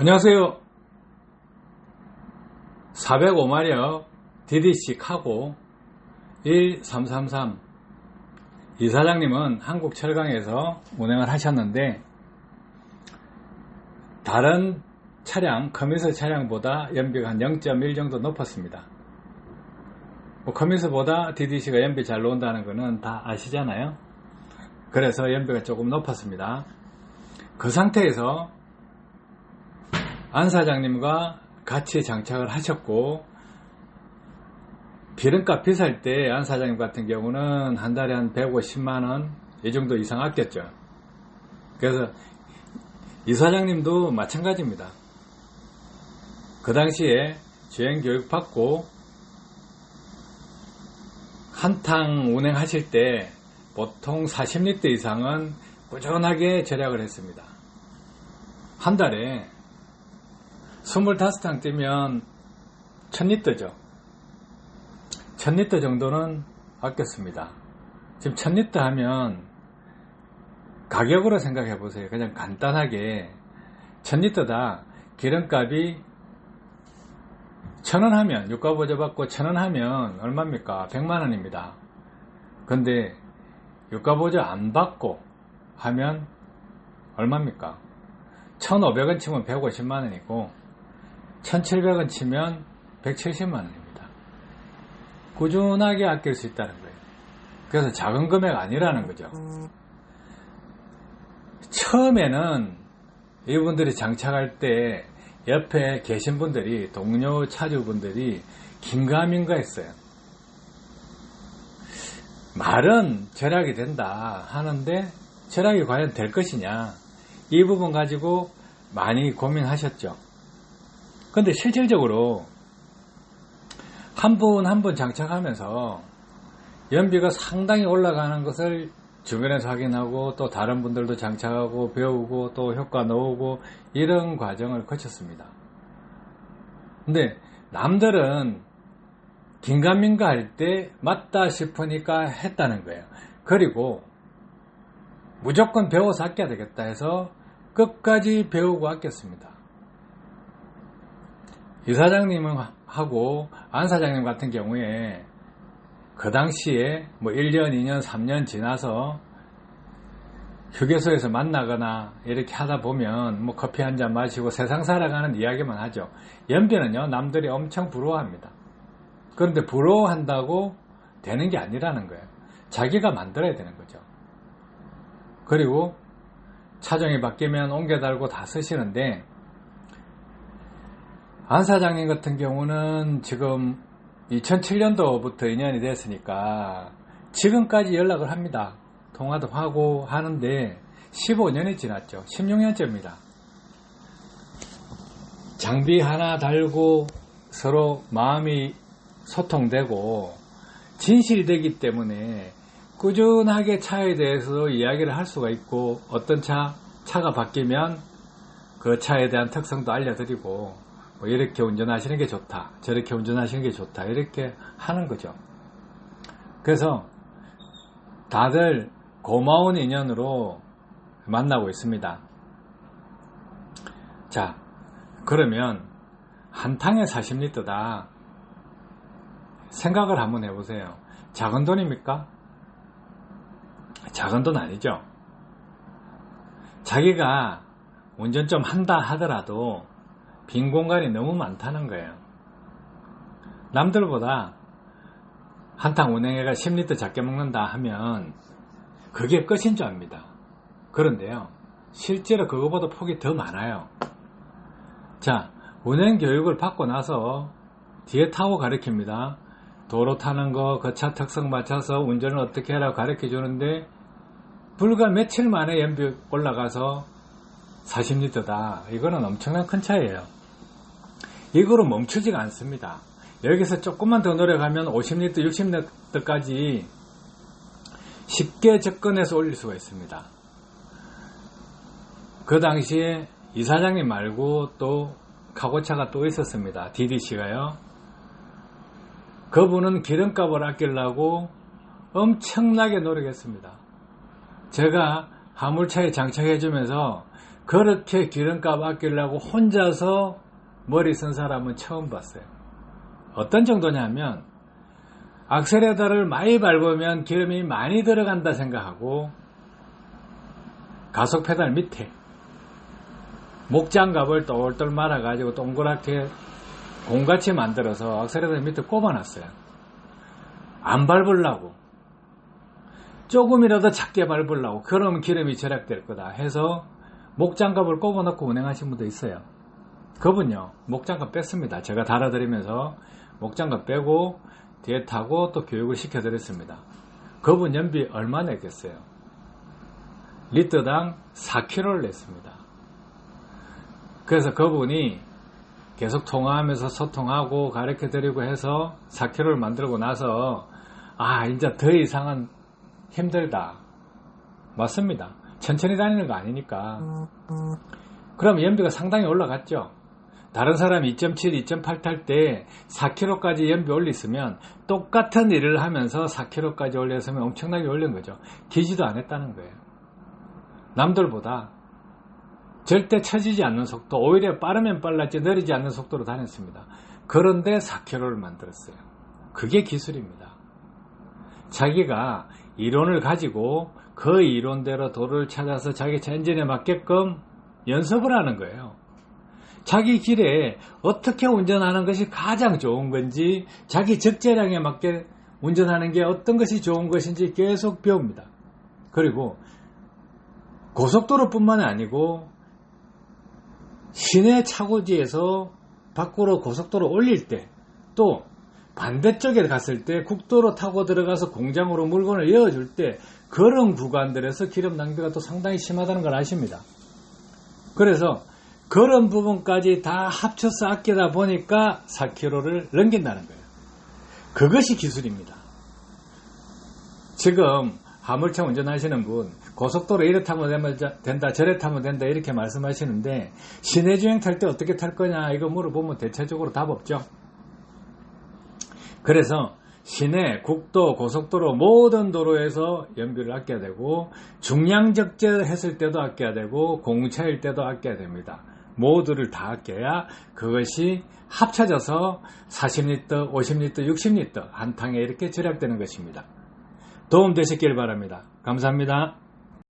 안녕하세요. 405마력 DDC 카고 1333 이사장님은 한국철강에서 운행을 하셨는데 다른 차량, 커미스 차량보다 연비가 한 0.1 정도 높았습니다. 뭐 커미스보다 DDC가 연비 잘 나온다는 것은 다 아시잖아요. 그래서 연비가 조금 높았습니다. 그 상태에서 안 사장님과 같이 장착을 하셨고 기름값 비쌀 때 안 사장님 같은 경우는 한 달에 한 150만원 이 정도 이상 아꼈죠. 그래서 이 사장님도 마찬가지입니다. 그 당시에 주행 교육 받고 한탕 운행하실 때 보통 40리터 이상은 꾸준하게 절약을 했습니다. 한 달에 25탕 뛰면 1000리터죠. 1000리터 정도는 아꼈습니다. 지금 1000리터 하면 가격으로 생각해 보세요. 그냥 간단하게 1000리터다 기름값이 1000원 하면 유가 보조 받고 1000원 하면 얼마입니까? 100만 원입니다. 근데 유가 보조 안 받고 하면 얼마입니까? 1500원 치면 150만 원이고 1700원 치면 170만 원입니다. 꾸준하게 아낄 수 있다는 거예요. 그래서 작은 금액 아니라는 거죠. 처음에는 이분들이 장착할 때 옆에 계신 분들이 동료 차주분들이 긴가민가 했어요. 말은 절약이 된다 하는데 절약이 과연 될 것이냐 이 부분 가지고 많이 고민하셨죠. 근데 실질적으로 한 분 한 분 장착하면서 연비가 상당히 올라가는 것을 주변에서 확인하고 또 다른 분들도 장착하고 배우고 또 효과 넣고 이런 과정을 거쳤습니다. 근데 남들은 긴가민가 할 때 맞다 싶으니까 했다는 거예요. 그리고 무조건 배워서 아껴야 되겠다 해서 끝까지 배우고 아꼈습니다. 이 사장님은 하고 안 사장님 같은 경우에 그 당시에 뭐 1년, 2년, 3년 지나서 휴게소에서 만나거나 이렇게 하다 보면 뭐 커피 한 잔 마시고 세상 살아가는 이야기만 하죠. 연비는요, 남들이 엄청 부러워합니다. 그런데 부러워한다고 되는 게 아니라는 거예요. 자기가 만들어야 되는 거죠. 그리고 차종이 바뀌면 옮겨 달고 다 쓰시는데 안 사장님 같은 경우는 지금 2007년도부터 인연이 됐으니까 지금까지 연락을 합니다. 통화도 하고 하는데 15년이 지났죠. 16년째입니다. 장비 하나 달고 서로 마음이 소통되고 진실이 되기 때문에 꾸준하게 차에 대해서 이야기를 할 수가 있고 어떤 차, 차가 바뀌면 그 차에 대한 특성도 알려드리고 뭐 이렇게 운전하시는 게 좋다. 저렇게 운전하시는 게 좋다. 이렇게 하는 거죠. 그래서 다들 고마운 인연으로 만나고 있습니다. 자, 그러면 한 탕에 40리터다. 생각을 한번 해보세요. 작은 돈입니까? 작은 돈 아니죠. 자기가 운전 좀 한다 하더라도 빈 공간이 너무 많다는 거예요. 남들보다 한탕 운행해가 10리터 작게 먹는다 하면 그게 끝인 줄 압니다. 그런데요, 실제로 그거보다 폭이 더 많아요. 자, 운행 교육을 받고 나서 뒤에 타고 가르칩니다. 도로 타는 거, 그 차 특성 맞춰서 운전을 어떻게 해라 가르쳐 주는데, 불과 며칠 만에 연비 올라가서 40리터다. 이거는 엄청난 큰 차이에요. 이거로 멈추지가 않습니다. 여기서 조금만 더 노력하면 50리터, 60리터까지 쉽게 접근해서 올릴 수가 있습니다. 그 당시에 이사장님 말고 또 카고차가 또 있었습니다. DDC가요. 그분은 기름값을 아끼려고 엄청나게 노력했습니다. 제가 화물차에 장착해주면서 그렇게 기름값 아끼려고 혼자서 머리 쓴 사람은 처음 봤어요. 어떤 정도냐면 악셀레다를 많이 밟으면 기름이 많이 들어간다 생각하고 가속 페달 밑에 목장갑을 똘똘 말아가지고 동그랗게 공같이 만들어서 악셀레다 밑에 꼽아놨어요. 안 밟으려고. 조금이라도 작게 밟으려고. 그러면 기름이 절약될 거다 해서 목장갑을 꼽아놓고 운행하신 분도 있어요. 그분요, 목장갑 뺐습니다. 제가 달아드리면서 목장갑 빼고 뒤에 타고 또 교육을 시켜드렸습니다. 그분 연비 얼마 냈겠어요? 리터당 4kg를 냈습니다. 그래서 그분이 계속 통화하면서 소통하고 가르쳐 드리고 해서 4kg를 만들고 나서 아 이제 더 이상은 힘들다 맞습니다 천천히 다니는 거 아니니까 그럼 연비가 상당히 올라갔죠 다른 사람이 2.7, 2.8 탈 때 4kg까지 연비 올리으면 똑같은 일을 하면서 4kg까지 올렸으면 엄청나게 올린 거죠 기지도 안 했다는 거예요 남들보다 절대 처지지 않는 속도, 오히려 빠르면 빨랐지 느리지 않는 속도로 다녔습니다. 그런데 4km를 만들었어요. 그게 기술입니다. 자기가 이론을 가지고 그 이론대로 도를 찾아서 자기 차 엔진에 맞게끔 연습을 하는 거예요. 자기 길에 어떻게 운전하는 것이 가장 좋은 건지, 자기 적재량에 맞게 운전하는 게 어떤 것이 좋은 것인지 계속 배웁니다. 그리고 고속도로뿐만 아니고 시내 차고지에서 밖으로 고속도로 올릴 때 또 반대쪽에 갔을 때 국도로 타고 들어가서 공장으로 물건을 이어줄 때 그런 구간들에서 기름 낭비가 또 상당히 심하다는 걸 아십니다. 그래서 그런 부분까지 다 합쳐서 아끼다 보니까 4km를 넘긴다는 거예요. 그것이 기술입니다. 지금 화물차 운전하시는 분 고속도로 이래 타면 된다 저래 타면 된다 이렇게 말씀하시는데 시내 주행 탈 때 어떻게 탈 거냐 이거 물어보면 대체적으로 답 없죠. 그래서 시내, 국도, 고속도로 모든 도로에서 연비를 아껴야 되고 중량 적재했을 때도 아껴야 되고 공차일 때도 아껴야 됩니다. 모두를 다 아껴야 그것이 합쳐져서 40리터, 50리터, 60리터 한 탕에 이렇게 절약되는 것입니다. 도움 되셨길 바랍니다. 감사합니다.